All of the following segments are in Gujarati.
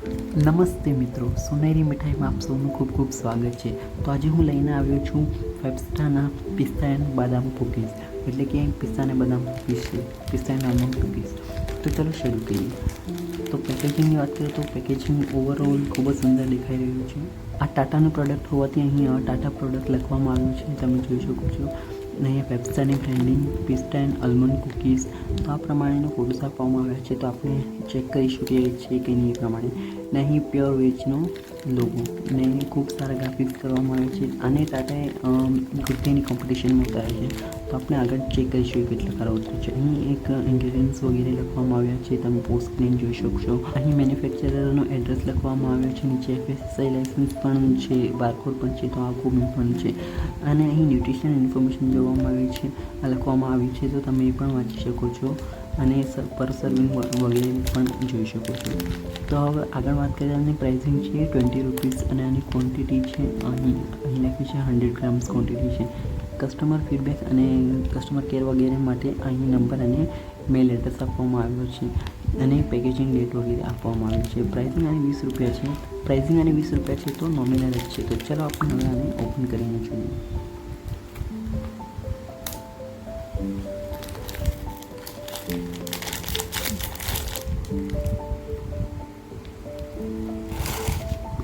નમસ્તે મિત્રો, સોનેરી મીઠાઈમાં આપ સૌનું ખૂબ ખૂબ સ્વાગત છે. તો આજે હું લઈને આવ્યો છું five pista and badam cookies, એટલે કે પિસ્તા અને બદામ કૂકીઝ છે, પિસ્તા એન્ડ આલમંડ કૂકીઝ. તો ચલો શરૂ કરીએ. તો પેકેજિંગની વાત કરીએ તો પેકેજિંગ ઓવરઓલ ખૂબ જ સુંદર દેખાઈ રહ્યું છે. આ ટાટાનું પ્રોડક્ટ હોવાથી અહીં ટાટા પ્રોડક્ટ લખવામાં આવ્યું છે, તમે જોઈ શકો છો. અને અહીંયા પેપ્સાની branding pista and almond cookies તો આ પ્રમાણેનો ફોટોસ આપવામાં આવ્યા છે. તો આપણે ચેક કરી શકીએ છીએ કે નહીં એ પ્રમાણે. ને અહીં પ્યોર વેજનો લોગો ને ખૂબ સારા ગ્રાફિક્સ કરવામાં આવે છે. અને ટાટાએ ગુડ્ડેની કોમ્પિટિશનમાં ઉતારે છે. તો આપણે આગળ ચેક કરીશું કેટલા સારા ઉતરે છે. અહીં એક ઇન્ગ્રેડિયન્ટ્સ વગેરે લખવામાં આવ્યા છે, તમે પોસ્ટ સ્ક્રીન જોઈ શકશો. અહીં મેન્યુફેક્ચરરનો એડ્રેસ લખવામાં આવ્યો છે, નીચે એફએસઆઈ લાઇસન્સ પણ છે બારકોડ પણ છે, તો આ ખૂબ ઇમ્પોર્ટન્ટ છે. અને અહીં ન્યુટ્રિશન ઇન્ફોર્મેશન જોવામાં આવી છે, આ લખવામાં આવ્યું છે, તો તમે એ પણ વાંચી શકો છો. અને પર સર્વિંગ વગેરે પણ જોઈ શકો છો. તો હવે આગળ વાત કરીએ આની પ્રાઇસિંગ છે ટ્વેન્ટી રૂપીસ અને આની ક્વોન્ટિટી છે, અહીં અહીં લખ્યું છે હંડ્રેડ ગ્રામ્સ ક્વોન્ટિટી છે. કસ્ટમર ફીડબેક અને કસ્ટમર કેર વગેરે માટે અહીં નંબર અને મેલ એડ્રેસ આપવામાં આવ્યો છે અને પેકેજિંગ ડેટ વગેરે આપવામાં આવ્યું છે. પ્રાઇસિંગ અને વીસ રૂપિયા છે. પ્રાઇસિંગ અને વીસ રૂપિયા છે તો નોમિનલ જ છે. તો ચાલો આપણે હવે આને ઓપન કરીને જોઈએ.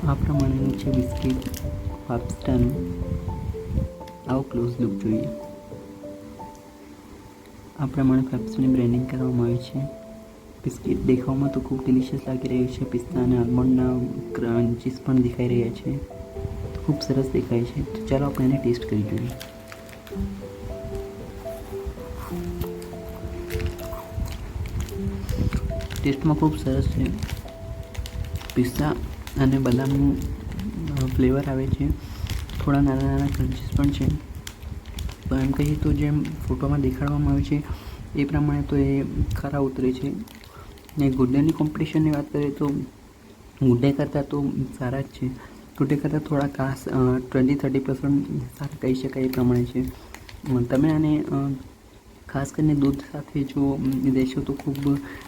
આ પ્રમાણેનું છે બિસ્કિટ પાસ્તાનું આવો ક્લોઝ લુક જોઈએ. આ પ્રમાણે ફેપ્સની બ્રેન્ડિંગ કરવામાં આવી છે. બિસ્કિટ દેખાવમાં તો ખૂબ ડિલિશિયસ લાગી રહ્યું છે. પિસ્તા અને આલમંડના ક્રન્ચીસ પણ દેખાઈ રહ્યા છે. ખૂબ સરસ દેખાય છે. તો ચાલો આપણે એને ટેસ્ટ કરી જોઈએ. ટેસ્ટમાં ખૂબ સરસ છે. પિસ્તા અને બદામનું ફ્લેવર આવે છે. થોડા નાના નાના ક્રન્ચીસ પણ છે. તો એમ કહીએ તો જેમ ફોટોમાં દેખાડવામાં આવે છે, એ પ્રમાણે તો એ ખરા ઉતરે છે. ને ગુડ્ડેની કોમ્પિટિશનની વાત કરીએ તો ગુડ્ડે કરતાં તો સારા જ છે. ગુડ્ડે કરતાં થોડા ખાસ ટ્વેન્ટી થર્ટી પર્સન્ટ સારા કહી શકાય એ પ્રમાણે છે. તમે આને ખાસ કરીને દૂધ સાથે જો દેશો તો ખૂબ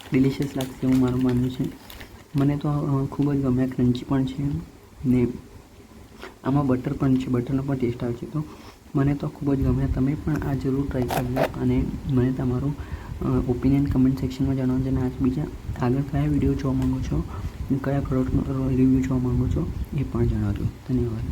ડિલિશિયસ લાગશે એવું મારું માનવું છે. મને તો ખૂબ જ ગમે ક્રન્ચી પણ છે. ને આમાં બટર પણ છે બટરનો પણ ટેસ્ટ આવે છે. તો મને તો ખૂબ જ ગમે. તમે પણ આ જરૂર ટ્રાય કરજો અને મને તમારું ઓપિનિયન કમેન્ટ સેક્શનમાં જણાવજો અને આજ બીજા આગળ કયા વીડિયો જોવા માંગો છો કયા પ્રોડક્ટનો રિવ્યૂ જોવા માગો છો એ પણ જણાવજો. ધન્યવાદ.